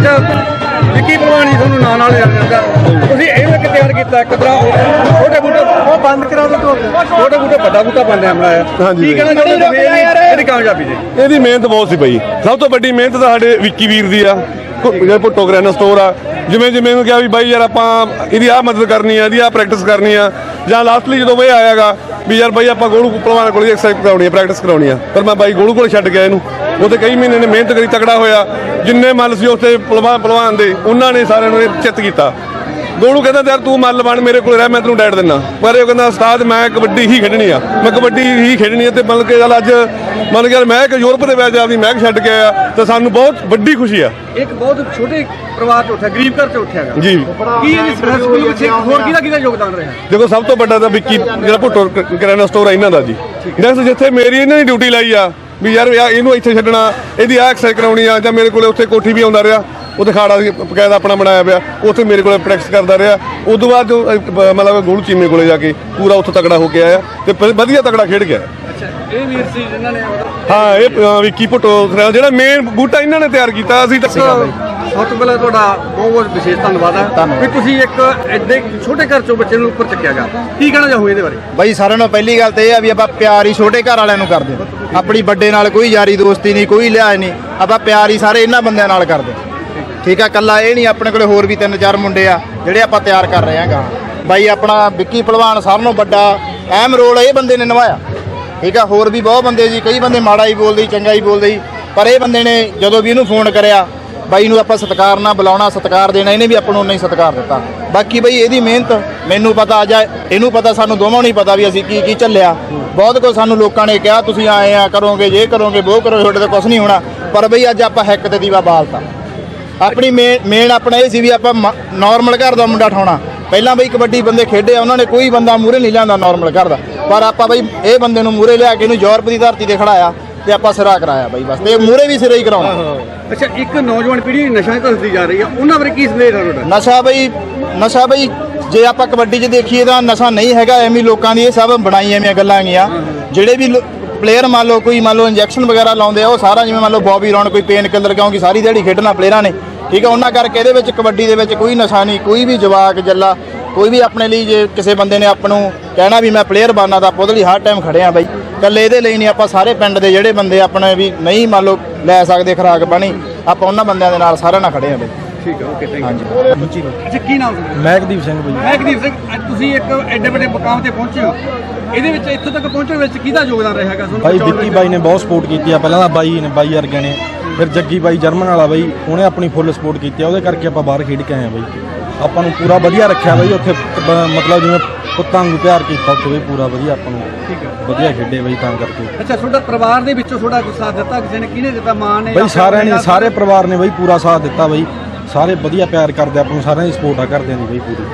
ਅੱਛਾ ਵਿੱਕੀ ਭਲਵਾਨੀ ਤੁਹਾਨੂੰ ਨਾਂ ਨਾਲ ਜਾਣਿਆ ਜਾਂਦਾ ਤੁਸੀਂ ਇਹ ਇੱਕ ਤਿਆਰ ਕੀਤਾ ਇੱਕ ਤਰ੍ਹਾਂ ਉਹ- ਛੋਟੇ ਬੂਟੇ ਉਹ ਬੰਦ ਕਰਾ ਦੋ ਛੋਟੇ ਬੂਟੇ ਵੱਡਾ ਬੂਟਾ ਬੰਦੇ ਹਮਲਾ ਆ ਹਾਂਜੀ ਕੀ ਕਹਿਣਾ ਚਾਹੁੰਦੇ ਤੁਸੀਂ? ਇਹਦੀ- ਕਾਮਯਾਬੀ ਜੀ। ਇਹਦੀ ਮਿਹਨਤ ਬਹੁਤ ਸੀ ਬਈ। ਸਭ ਤੋਂ ਵੱਡੀ ਮਿਹਨਤ ਤਾਂ ਸਾਡੇ ਵਿੱਕੀ ਵੀਰ ਦੀ ਆ। ਜਿਹੜਾ ਭੁੱਟੋ ਕਰਿਆਨਾ ਸਟੋਰ ਆ। ਜਿਵੇਂ ਜਿਵੇਂ ਇਹਨੂੰ ਕਿਹਾ ਵੀ ਬਾਈ ਯਾਰ ਆਪਾਂ ਇਹਦੀ ਆਹ ਮਦਦ ਕਰਨੀ ਆ ਇਹਦੀ ਆਹ ਪ੍ਰੈਕਟਿਸ ਕਰਨੀ ਆ। ਜਾਂ ਲਾਸਟਲੀ ਜਦੋਂ ਇਹ ਆਇਆਗਾ ਵੀ ਯਾਰ ਬਾਈ ਆਪਾਂ ਗੋਲੂ ਪਹਿਲਵਾਨ ਕੋਲ ਐਕਸਰਸਾਈਜ਼ ਕਰਾਉਣੀ ਹੈ ਪ੍ਰੈਕਟਿਸ ਕਰਾਉਣੀ ਆ ਪਰ ਮੈਂ ਬਾਈ ਗੋਲੂ ਕੋਲ ਛੱਡ ਗਿਆ ਇਹਨੂੰ। ਉਹਦੇ ਕਈ ਮਹੀਨੇ ਨੇ ਮਿਹਨਤ ਕਰੀ, ਤਕੜਾ ਹੋਇਆ। ਜਿੰਨੇ ਮੱਲ ਸੀ ਉੱਥੇ ਪਹਿਲਵਾਨ ਪਹਿਲਵਾਨ ਦੇ, ਉਹਨਾਂ ਨੇ ਸਾਰਿਆਂ ਨੂੰ ਇਹ ਚਿੱਤ ਕੀਤਾ। ਗੋਲੂ ਕਹਿੰਦਾ ਯਾਰ ਤੂੰ ਮੱਲ ਬਣ ਮੇਰੇ ਕੋਲ ਰਹਿ ਮੈਂ ਤੈਨੂੰ ਡੈਟ ਦਿੰਦਾ ਪਰ ਇਹ ਕਹਿੰਦਾ ਉਸਤਾਦ ਮੈਂ ਕਬੱਡੀ ਹੀ ਖੇਡਣੀ ਆ। ਮੈਂ ਕਬੱਡੀ ਹੀ ਖੇਡਣੀ ਆ ਤੇ ਮਤਲਬ ਕਿ ਚੱਲ ਅੱਜ ਮਤਲਬ ਕਿ ਮੈਂ ਕਿ ਯੂਰਪ ਦੇ ਵਿੱਚ ਆਪਦੀ ਮਹਿਕ ਛੱਡ ਕੇ ਆਇਆ ਤੇ ਸਾਨੂੰ ਬਹੁਤ ਵੱਡੀ ਖੁਸ਼ੀ ਆ। ਇੱਕ ਬਹੁਤ ਛੋਟੇ ਪਰਿਵਾਰ ਚ ਉੱਠਿਆ ਗਰੀਬ ਘਰ ਚ ਉੱਠਿਆ ਜੀ। ਕੀ ਇਹਦੀ ਸਰਸ ਕੋਈ ਪਿੱਛੇ ਹੋਰ ਕਿਹਦਾ ਕਿਹਦਾ ਯੋਗਦਾਨ ਰਿਹਾ? ਦੇਖੋ ਸਭ ਤੋਂ ਵੱਡਾ ਤਾਂ ਵਿੱਕੀ ਜਿਹੜਾ ਭੁੱਟੋ ਕਰਿਆਨਾ ਸਟੋਰ ਆ ਇਹਨਾਂ ਦਾ ਜੀ। ਨੈਕਸਟ ਜਿੱਥੇ ਮੇਰੀ ਇਹਨਾਂ ਦੀ ਡਿਊਟੀ ਲਾਈ ਆ ਵੀ ਯਾਰ ਯਾਰ ਇਹਨੂੰ ਇੱਥੇ ਛੱਡਣਾ ਇਹਦੀ ਆ ਐਕਸਰਸਾਈਜ਼ ਕਰਾਉਣੀ ਆ ਜਾਂ ਮੇਰੇ ਕੋਲੇ ਉੱਥੇ ਕੋਠੀ ਵੀ ਆਉਂਦਾ ਰਿਹਾ। ਉੱਥੇ ਖਾੜਾ ਸੀ ਬਕਾਇਦਾ ਆਪਣਾ ਬਣਾਇਆ ਪਿਆ ਉੱਥੇ ਮੇਰੇ ਕੋਲੇ ਪ੍ਰੈਕਟਿਸ ਕਰਦਾ ਰਿਹਾ। ਉਸ ਤੋਂ ਬਾਅਦ ਜੋ ਮਤਲਬ ਗੋਲੂ ਚੀਮੇ ਕੋਲੇ ਜਾ ਕੇ ਪੂਰਾ ਉੱਥੇ ਤਕੜਾ ਹੋ ਕੇ ਆਇਆ ਤੇ ਵਧੀਆ ਤਕੜਾ ਖੇਡ ਗਿਆ ਅੱਛਾ ਇਹ ਵੀਰ ਸੀ ਜਿਨ੍ਹਾਂ ਨੇ ਹਾਂ ਇਹ ਵਿੱਕੀ ਭੁੱਟੋ ਜਿਹੜਾ ਮੇਨ ਬੂਟਾ ਇਹਨਾਂ ਨੇ ਤਿਆਰ ਕੀਤਾ ਅਸੀਂ ਤਾਂ ਸਭ ਤੋਂ ਪਹਿਲਾਂ ਤੁਹਾਡਾ ਬਹੁਤ ਬਹੁਤ ਵਿਸ਼ੇਸ਼ ਧੰਨਵਾਦ ਹੈ। ਵੀ ਤੁਸੀਂ ਇੱਕ ਐਡੇ ਛੋਟੇ ਘਰ ਚੋਂ ਬੱਚੇ ਨੂੰ ਉੱਪਰ ਚੱਕਿਆ ਗਾ। ਕੀ ਕਹਿਣਾ ਚਾਹੋ ਇਹਦੇ ਬਾਰੇ? ਬਈ ਸਾਰਿਆਂ ਨੂੰ ਪਹਿਲੀ ਗੱਲ ਤੇ ਇਹ ਆ ਵੀ ਆਪਾਂ ਪਿਆਰ ਹੀ ਛੋਟੇ ਘਰ ਵਾਲਿਆਂ ਨੂੰ ਕਰਦੇ। ਆਪਣੀ ਵੱਡੇ ਨਾਲ ਕੋਈ ਯਾਰੀ ਦੋਸਤੀ ਨਹੀਂ ਕੋਈ ਲਿਹਾਜ਼ ਨਹੀਂ। ਆਪਾਂ ਪਿਆਰ ਹੀ ਸਾਰੇ ਇਹਨਾਂ ਬੰਦਿਆਂ ਨਾਲ ਕਰਦੇ। ਠੀਕ ਆ, ਕੱਲਾ ਇਹ ਨਹੀਂ, ਆਪਣੇ ਕੋਲੇ ਹੋਰ ਵੀ ਤਿੰਨ ਚਾਰ ਮੁੰਡੇ ਆ, ਜਿਹੜੇ ਆਪਾਂ ਤਿਆਰ ਕਰ ਰਹੇ ਹਾਂਗਾ। ਬਾਈ, ਆਪਣਾ ਵਿੱਕੀ ਪਹਿਲਵਾਨ ਸਾਰਿਆਂ ਨੂੰ ਵੱਡਾ ਅਹਿਮ ਰੋਲ ਇਹ ਬੰਦੇ ਨੇ ਨਿਭਾਇਆ। ਠੀਕ ਆ, ਹੋਰ ਵੀ ਬਹੁਤ ਬੰਦੇ ਜੀ, ਕਈ ਬੰਦੇ ਮਾੜਾ ਹੀ ਬੋਲਦੇ, ਚੰਗਾ ਹੀ ਬੋਲਦੇ ਸੀ ਪਰ ਇਹ ਬੰਦੇ ਨੇ ਜਦੋਂ ਵੀ ਇਹਨੂੰ ਫੋਨ ਕਰਿਆ, ਬਾਈ ਨੂੰ ਆਪਾਂ ਸਤਿਕਾਰ ਨਾਲ ਬੁਲਾਉਣਾ, ਸਤਿਕਾਰ ਦੇਣਾ, ਇਹਨੇ ਵੀ ਆਪਾਂ ਨੂੰ ਉਨਾ ਹੀ ਸਤਿਕਾਰ ਦਿੱਤਾ। ਬਾਕੀ ਬਈ, ਇਹਦੀ ਮਿਹਨਤ, ਮੈਨੂੰ ਪਤਾ ਅੱਜ ਇਹਨੂੰ ਪਤਾ, ਸਾਨੂੰ ਦੋਵਾਂ ਨੂੰ ਨਹੀਂ ਪਤਾ ਵੀ ਅਸੀਂ ਕੀ ਕੀ ਚੱਲਿਆ। ਬਹੁਤ ਕੁਝ ਸਾਨੂੰ ਲੋਕਾਂ ਨੇ ਕਿਹਾ, ਤੁਸੀਂ ਆਏ ਆ, ਕਰੋਗੇ ਇਹ ਕਰੋਗੇ ਉਹ ਕਰੋਗੇ, ਤੁਹਾਡੇ ਤੋਂ ਕੁਝ ਨਹੀਂ ਹੋਣਾ। ਪਰ ਬਈ, ਅੱਜ ਆਪਾਂ ਹੈਕ ਤੇ ਦੀਵਾ ਬਾਲਤਾ। ਆਪਣੀ ਮੇਨ ਆਪਣਾ ਇਹ ਸੀ ਵੀ ਆਪਾਂ ਨਾਰਮਲ ਘਰ ਦਾ ਮੁੰਡਾ ਠਾਉਣਾ। ਪਹਿਲਾਂ ਬਈ ਕਬੱਡੀ ਬੰਦੇ ਖੇਡੇ ਆ ਉਹਨਾਂ ਨੇ ਕੋਈ ਬੰਦਾ ਮੂਰੇ ਨਹੀਂ ਲਿਆਂਦਾ ਨਾਰਮਲ ਘਰ ਦਾ। ਪਰ ਆਪਾਂ ਬਈ ਇਹ ਬੰਦੇ ਨੂੰ ਮੂਰੇ ਲਿਆ ਕੇ ਇਹਨੂੰ ਯੂਰਪ ਦੀ ਧਰਤੀ ਤੇ ਖੜਾਇਆ ਤੇ ਆਪਾਂ ਸਿਰਾ ਕਰਾਇਆ ਬਈ ਬਸ। ਤੇ ਮੂਰੇ ਵੀ ਸਿਰੇ ਹੀ ਕਰਾਉਣਾ। ਅੱਛਾ ਇੱਕ ਨੌਜਵਾਨ ਪੀੜ੍ਹੀ ਨਸ਼ਾ ਧਸਦੀ ਜਾ ਰਹੀ ਆ ਉਹਨਾਂ ਬਾਰੇ ਕੀ ਸੰਦੇਸ਼ ਹੈ ਤੁਹਾਡਾ? ਨਸ਼ਾ ਬਈ ਨਸ਼ਾ ਬਈ ਜੇ ਆਪਾਂ ਕਬੱਡੀ 'ਚ ਦੇਖੀਏ ਤਾਂ ਨਸ਼ਾ ਨਹੀਂ ਹੈਗਾ ਐਵੇਂ ਲੋਕਾਂ ਦੀ ਇਹ ਸਭ ਬਣਾਈ ਐਵੇਂ ਗੱਲਾਂ ਹੈਗੀਆਂ। ਜਿਹੜੇ ਵੀ ਪਲੇਅਰ ਮੰਨ ਲਓ ਕੋਈ ਮੰਨ ਲਓ ਇੰਜੈਕਸ਼ਨ ਵਗੈਰਾ ਲਾਉਂਦੇ ਆ ਉਹ ਸਾਰਾ ਜਿਵੇਂ ਮੰਨ ਲਓ ਬੌਬੀ ਰੌਣ ਕੋਈ ਪੇਨ ਕਿਲਰ ਕਿਉਂਕਿ ਸਾਰੀ ਦਿਹਾੜੀ ਖੇਡਣਾ ਪਲੇਅਰਾਂ ਨੇ ਠੀਕ ਹੈ ਉਹਨਾਂ ਕਰਕੇ ਇਹਦੇ ਵਿੱਚ ਕਬੱਡੀ ਦੇ ਵਿੱਚ ਕੋਈ ਨਸ਼ਾ ਨਹੀਂ ਕੋਈ ਵੀ ਜਵਾਕ ਜੱਲਾ ਕੋਈ ਵੀ ਆਪਣੇ ਲਈ ਜੇ ਕਿਸੇ ਬੰਦੇ ਨੇ ਆਪ ਨੂੰ ਕਹਿਣਾ ਵੀ ਮੈਂ ਪਲੇਅਰ ਬਣਨਾ ਤਾਂ ਆਪਾਂ ਉਹਦੇ ਲਈ ਹਰ ਟਾਈਮ ਖੜੇ ਆ ਬਈ। ਇਕੱਲੇ ਇਹਦੇ ਲਈ ਨਹੀਂ ਆਪਾਂ ਸਾਰੇ ਪਿੰਡ ਦੇ ਜਿਹੜੇ ਬੰਦੇ ਆਪਣੇ ਵੀ ਨਹੀਂ ਮੰਨ ਲਓ ਲੈ ਸਕਦੇ ਖਰਾਕ ਪਾਣੀ ਆਪਾਂ ਉਹਨਾਂ ਬੰਦਿਆਂ ਦੇ ਨਾਲ ਸਾਰਿਆਂ ਨਾਲ ਖੜੇ ਆ ਬਈ। ਠੀਕ ਹੈ ਓਕੇ ਥੈਂਕ ਯੂ ਅੱਛਾ ਕੀ ਨਾਮ ਤੁਹਾਡਾ? ਮਹਿਕਦੀਪ ਸਿੰਘ ਬਈ। ਮਹਿਕਦੀਪ ਸਿੰਘ ਅੱਜ ਤੁਸੀਂ ਇੱਕ ਐਡੇ ਵੱਡੇ ਮੁਕਾਮ ਤੇ ਪਹੁੰਚੇ ਹੋ। ਇਹਦੇ ਵਿੱਚ ਇੱਥੋਂ ਤੱਕ ਪਹੁੰਚਣ ਵਿੱਚ ਕਿਹਦਾ ਯੋਗਦਾਨ ਰਿਹਾ ਹੈਗਾ? ਤੁਹਾਨੂੰ ਬਾਈ ਵਿੱਕੀ? ਬਾਈ ਨੇ ਬਹੁਤ ਸਪੋਰਟ ਕੀਤੀ ਆ। ਪਹਿਲਾਂ ਤਾਂ ਬਾਈ ਨੇ ਬਾਈ ਵਰਗੇ ਨੇ। ਫਿਰ ਜੱਗੀ ਬਾਈ ਜਰਮਨ ਵਾਲਾ ਬਾਈ ਉਹਨੇ ਆਪਣੀ ਫੁੱਲ ਸਪੋਰਟ ਕੀਤੀ ਆ ਉਹਦੇ ਕਰਕੇ ਆਪਾਂ ਬਾਹਰ ਖੇਡ ਕੇ ਆਏ ਆ ਬਾਈ। ਆਪਾਂ ਨੂੰ ਪੂਰਾ ਵਧੀਆ ਰੱਖਿਆ ਬਾਈ ਉੱਥੇ ਬ- ਮਤਲਬ ਜਿਵੇਂ ਪੁੱਤਾਂ ਨੂੰ ਪਿਆਰ ਕੀਤਾ ਉੱਥੇ ਵੀ ਪੂਰਾ ਵਧੀਆ ਆਪਾਂ ਨੂੰ ਵਧੀਆ ਖੇਡੇ ਬਾਈ ਤਾਂ ਕਰਕੇ। ਅੱਛਾ ਤੁਹਾਡਾ ਪਰਿਵਾਰ ਦੇ ਵਿੱਚੋਂ ਤੁਹਾਡਾ ਕੋਈ ਸਾਥ ਦਿੱਤਾ ਕਿਸੇ ਨੇ ਕਿਹਨੇ ਦਿੱਤਾ ਮਾਂ ਨੇ ਬਾਈ ਸਾਰਿਆਂ ਨੇ ਸਾਰੇ ਪਰਿਵਾਰ ਨੇ ਬਾਈ ਪੂਰਾ ਸਾਥ ਦਿੱਤਾ ਬਾਈ। ਸਾਰੇ ਵਧੀਆ ਪਿਆਰ ਕਰਦੇ ਆਪਾਂ ਨੂੰ ਸਾਰਿਆਂ ਦੀ ਸਪੋਰਟ ਆ ਕਰਦਿਆਂ ਦੀ ਬਾਈ ਪੂਰੀ।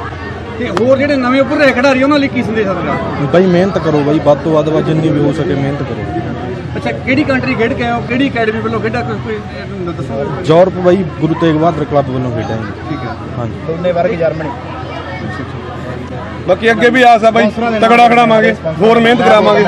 ਤੇ ਹੋਰ ਜਿਹੜੇ ਨਵੇਂ ਉੱਪਰ ਰਹੇ ਖਿਡਾਰੀ ਉਹਨਾਂ ਲਈ ਕੀ ਸੰਦੇਸ਼ ਹੈ ਤੁਹਾਡਾ? ਬਾਈ ਮਿਹਨਤ ਕਰੋ ਬਾਈ ਵੱਧ ਤੋਂ ਵੱਧ ਜਿੰਨੀ ਵੀ ਹੋ ਸਕੇ ਮਿਹਨਤ ਕਰੋ। ਅੱਛਾ ਕਿਹੜੀ ਕੰਟਰੀ ਖੇਡ ਕੇ ਆਏ ਹੋ? ਕਿਹੜੀ ਅਕੈਡਮੀ ਵੱਲੋਂ ਖੇਡਾ ਕੁਝ ਕੋਈ ਅਹ, ਦੱਸੋ। ਯੂਰਪ ਬਾਈ ਗੁਰੂ ਤੇਗ ਬਹਾਦਰ ਕਲੱਬ ਵੱਲੋਂ ਖੇਡਿਆ ਜੀ। ਠੀਕ ਹੈ। ਹਾਂਜੀ। ਦੋਨੇ ਵਰਗ ਜਰਮਨੀ। ਬਾਕੀ ਅੱਗੇ ਵੀ ਆਸ ਆ ਬਾਈ ਤਕੜਾ ਖੜਾਵਾਂਗੇ ਹੋਰ ਮਿਹਨਤ ਕਰਾਵਾਂਗੇ।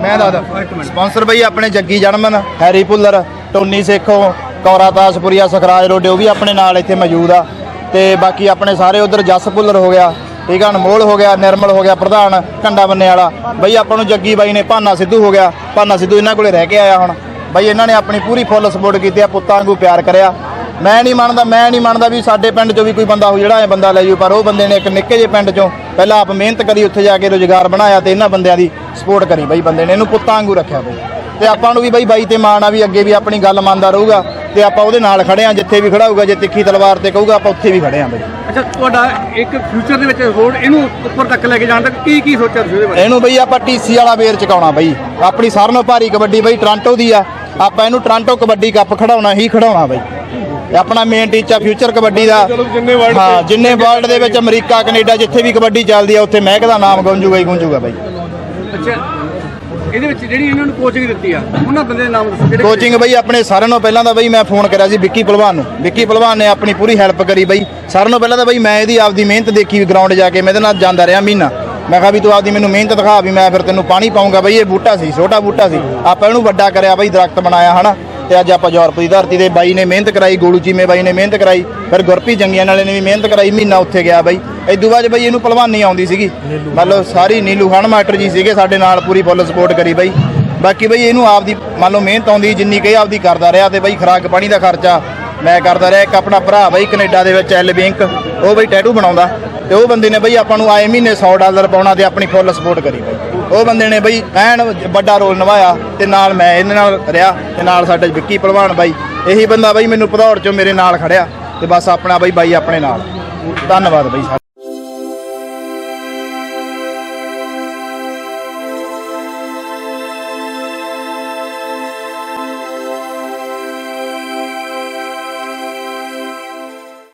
ਮੈਂ ਦੱਸਦਾ। ਸਪਾਂਸਰ ਬਈ ਆਪਣੇ ਜੱਗੀ ਜਨਮਨ ਹੈਰੀ ਪੁੱਲਰ ਟੋਨੀ ਸੇਖੋ ਕੌਰਾ ਤਾਸਪੁਰੀਆ ਸਖਰਾਜ ਰੋਡੇ ਉਹ ਵੀ ਆਪਣੇ ਨਾਲ ਇੱਥੇ ਮੌਜੂਦ ਆ। ਤੇ ਬਾਕੀ ਆਪਣੇ ਸਾਰੇ ਉਧਰ ਜਸ ਪੁੱਲਰ ਹੋ ਗਿਆ। ਠੀਕ ਆ, ਅਨਮੋਲ ਹੋ ਗਿਆ, ਨਿਰਮਲ ਹੋ ਗਿਆ, ਪ੍ਰਧਾਨ ਕੰਡਾ ਬੰਨੇ ਵਾਲਾ। ਬਈ ਆਪਾਂ ਨੂੰ ਜੱਗੀ ਬਾਈ ਨੇ ਭਾਨਾ ਸਿੱਧੂ ਹੋ ਗਿਆ। ਭਾਨਾ ਸਿੱਧੂ ਇਹਨਾਂ ਕੋਲੇ ਰਹਿ ਕੇ ਆਇਆ ਹੁਣ। ਬਈ ਇਹਨਾਂ ਨੇ ਆਪਣੀ ਪੂਰੀ ਫੁੱਲ ਸਪੋਰਟ ਕੀਤੀ ਆ, ਪੁੱਤਾਂ ਵਾਂਗੂ ਪਿਆਰ ਕਰਿਆ। ਮੈਂ ਨਹੀਂ ਮੰਨਦਾ, ਮੈਂ ਨਹੀਂ ਮੰਨਦਾ ਵੀ ਸਾਡੇ ਪਿੰਡ ਚੋਂ ਵੀ ਕੋਈ ਬੰਦਾ ਹੋ ਜਿਹੜਾ ਇਹ ਬੰਦਾ ਲੈ ਜੂ ਪਰ ਉਹ ਬੰਦੇ ਨੇ ਇੱਕ ਨਿੱਕੇ ਜਿਹੇ ਪਿੰਡ ਚੋਂ ਪਹਿਲਾਂ ਆਪ ਮਿਹਨਤ ਕਰੀ, ਉੱਥੇ ਜਾ ਕੇ ਰੋਜ਼ਗਾਰ ਬਣਾਇਆ ਤੇ ਇਹਨਾਂ ਬੰਦਿਆਂ ਦੀ ਸਪੋਰਟ ਕਰੀ ਬਈ ਬੰਦੇ ਨੇ। ਇਹਨੂੰ ਪੁੱਤਾਂ ਵਾਂਗੂ ਰੱਖਿਆ ਬਈ। ਤੇ ਆਪਾਂ ਨੂੰ ਵੀ ਬਈ ਬਾਈ ਤੇ ਮਾਣ ਆ ਵੀ ਅੱਗੇ ਵੀ ਆਪਣੀ ਗੱਲ ਮੰਨਦਾ ਰਹੂਗਾ। ਤੇ ਆਪਾਂ ਉਹਦੇ ਨਾਲ ਖੜੇ ਆ ਜਿੱਥੇ ਵੀ ਖੜਾ ਹੋਊਗਾ ਜੇ ਤਿੱਖੀ ਤਲਵਾਰ ਤੇ ਕਹੂਗਾ ਆਪਾਂ ਉੱਥੇ ਵੀ ਖੜੇ ਆ ਬਈ। ਅੱਛਾ ਤੁਹਾਡਾ ਇੱਕ ਫਿਊਚਰ ਦੇ ਵਿੱਚ ਰੋਡ ਇਹਨੂੰ ਉੱਪਰ ਤੱਕ ਲੈ ਕੇ ਜਾਣ ਤੱਕ ਕੀ ਕੀ ਸੋਚਿਆ ਤੁਸੀਂ ਇਹਦੇ ਬਾਰੇ? ਇਹਨੂੰ ਬਈ ਆਪਾਂ ਟੀਸੀ ਵਾਲਾ ਵੇਰ ਚਕਾਉਣਾ ਬਈ। ਆਪਣੀ ਸਾਰਿਆਂ ਨਾਲੋਂ ਭਾਰੀ ਕਬੱਡੀ ਬਈ ਟ੍ਰਾਂਟੋ ਦੀ ਆ। ਆਪਾਂ ਇਹਨੂੰ ਟ੍ਰਾਂਟੋ ਕਬੱਡੀ ਕੱਪ ਖੜਾਉਣਾ ਹੀ ਖੜਾਉਣਾ ਬਈ। ਇਹ ਆਪਣਾ ਮੇਨ ਟੀਚਾ ਫਿਊਚਰ ਕਬੱਡੀ ਦਾ। ਜਿੰਨੇ world ਹਾਂ ਜਿੰਨੇ ਵਰਲਡ ਦੇ ਵਿੱਚ ਅਮਰੀਕਾ ਕੈਨੇਡਾ ਜਿੱਥੇ ਵੀ ਕਬੱਡੀ ਚੱਲਦੀ ਆ ਉੱਥੇ ਮਹਿਕ ਦਾ ਨਾਮ ਗੂੰਜੂਗਾ ਹੀ ਗੂੰਜੂਗਾ ਬਈ। ਅੱਛਾ ਇਹਦੇ ਵਿੱਚ ਜਿਹੜੀ ਇਹਨਾਂ ਨੂੰ ਕੋਚਿੰਗ ਦਿੱਤੀ ਆ, ਉਹਨਾਂ ਬੰਦੇ ਦੇ ਨਾਮ ਦੱਸੋ ਜਿਹੜੇ ਕੋਚਿੰਗ ਬਈ ਆਪਣੇ ਸਾਰਿਆਂ ਨੂੰ ਪਹਿਲਾਂ ਤਾਂ ਬਈ ਮੈਂ ਫੋਨ ਕਰਿਆ ਸੀ ਵਿੱਕੀ ਪਹਿਲਵਾਨ ਨੂੰ। ਵਿੱਕੀ ਪਹਿਲਵਾਨ ਨੇ ਆਪਣੀ ਪੂਰੀ ਹੈਲਪ ਕਰੀ ਬਈ। ਸਾਰਿਆਂ ਨੂੰ ਪਹਿਲਾਂ ਤਾਂ ਬਈ ਮੈਂ ਇਹਦੀ ਆਪਦੀ ਮਿਹਨਤ ਦੇਖੀ ਵੀ ਗਰਾਊਂਡ ਜਾ ਕੇ, ਮੈਂ ਇਹਦੇ ਨਾਲ ਜਾਂਦਾ ਰਿਹਾ ਮਹੀਨਾ। ਮੈਂ ਕਿਹਾ ਵੀ ਤੂੰ ਆਪਦੀ ਮੈਨੂੰ ਮਿਹਨਤ ਦਿਖਾ ਵੀ ਮੈਂ ਫਿਰ ਤੈਨੂੰ ਪਾਣੀ ਪਾਉਂਗਾ ਬਈ, ਇਹ ਬੂਟਾ ਸੀ, ਛੋਟਾ ਬੂਟਾ ਸੀ। ਆਪਾਂ ਇਹਨੂੰ ਵੱਡਾ ਕਰਿਆ ਬਈ, ਦਰਖਤ ਬਣਾਇਆ, ਹਨਾ? ਤੇ ਅੱਜ ਆਪਾਂ ਯੂਰਪ ਦੀ ਧਰਤੀ ਤੇ ਬਾਈ ਨੇ ਮਿਹਨਤ ਕਰਾਈ, ਗੋਲੂ ਚੀਮੇ ਬਾਈ ਨੇ ਮਿਹਨਤ ਕਰਾਈ, ਫਿਰ ਗੁਰਪੀ ਜੰਗੀਆਂ ਵਾਲੇ ਨੇ ਵੀ ਮਿਹਨਤ ਕਰਾਈ, ਮਹੀਨਾ ਉੱਥੇ ਗਿਆ ਬਾਈ। ਇਦੋਂ ਬਾਅਦ ਬਈ ਇਹਨੂੰ ਪਹਿਲਵਾਨੀ ਆਉਂਦੀ ਸੀਗੀ। ਮਤਲਬ ਸਾਰੀ ਨੀਲੂ ਖਾਨ ਮਾਸਟਰ ਜੀ ਸੀਗੇ ਸਾਡੇ ਨਾਲ ਪੂਰੀ ਫੁੱਲ ਸਪੋਰਟ ਕਰੀ ਬਾਈ। ਬਾਕੀ ਬਈ ਇਹਨੂੰ ਆਪਦੀ ਮੰਨ ਲਓ ਮਿਹਨਤ ਆਉਂਦੀ ਜਿੰਨੀ ਕਹੀ ਆਪਦੀ ਕਰਦਾ ਰਿਹਾ ਤੇ ਬਈ ਖਰਾਕ ਪਾਣੀ ਦਾ ਖਰਚਾ ਮੈਂ ਕਰਦਾ ਰਿਹਾ। ਇੱਕ ਆਪਣਾ ਭਰਾ ਬਈ ਕੈਨੇਡਾ ਦੇ ਵਿੱਚ ਐਲ ਬੈਂਕ ਉਹ ਬਈ ਟੈਟੂ ਬਣਾਉਂਦਾ ਤੇ ਉਹ ਬੰਦੇ ਨੇ ਬਈ ਆਪਾਂ ਨੂੰ ਆਏ ਮਹੀਨੇ 100 ਡਾਲਰ ਪਾਉਣਾ ਤੇ ਆਪਣੀ ਫੁੱਲ ਸਪੋਰਟ ਕਰੀ ਬਈ। ਉਹ ਬੰਦੇ ਨੇ ਬਈ ਐਨ ਵੱਡਾ ਰੋਲ ਨਿਭਾਇਆ ਤੇ ਨਾਲ ਮੈਂ ਇਹਦੇ ਨਾਲ ਰਿਹਾ ਤੇ ਨਾਲ ਸਾਡੇ ਵਿੱਕੀ ਪਹਿਲਵਾਨ ਬਾਈ। ਇਹੀ ਬੰਦਾ ਬਈ ਮੈਨੂੰ ਭਦੌੜ ਚੋਂ ਮੇਰੇ ਨਾਲ ਖੜਿਆ ਤੇ ਬਸ ਆਪਣਾ ਬਈ ਬਾਈ ਆਪਣੇ ਨਾਲ। ਧੰਨਵਾਦ ਬਈ।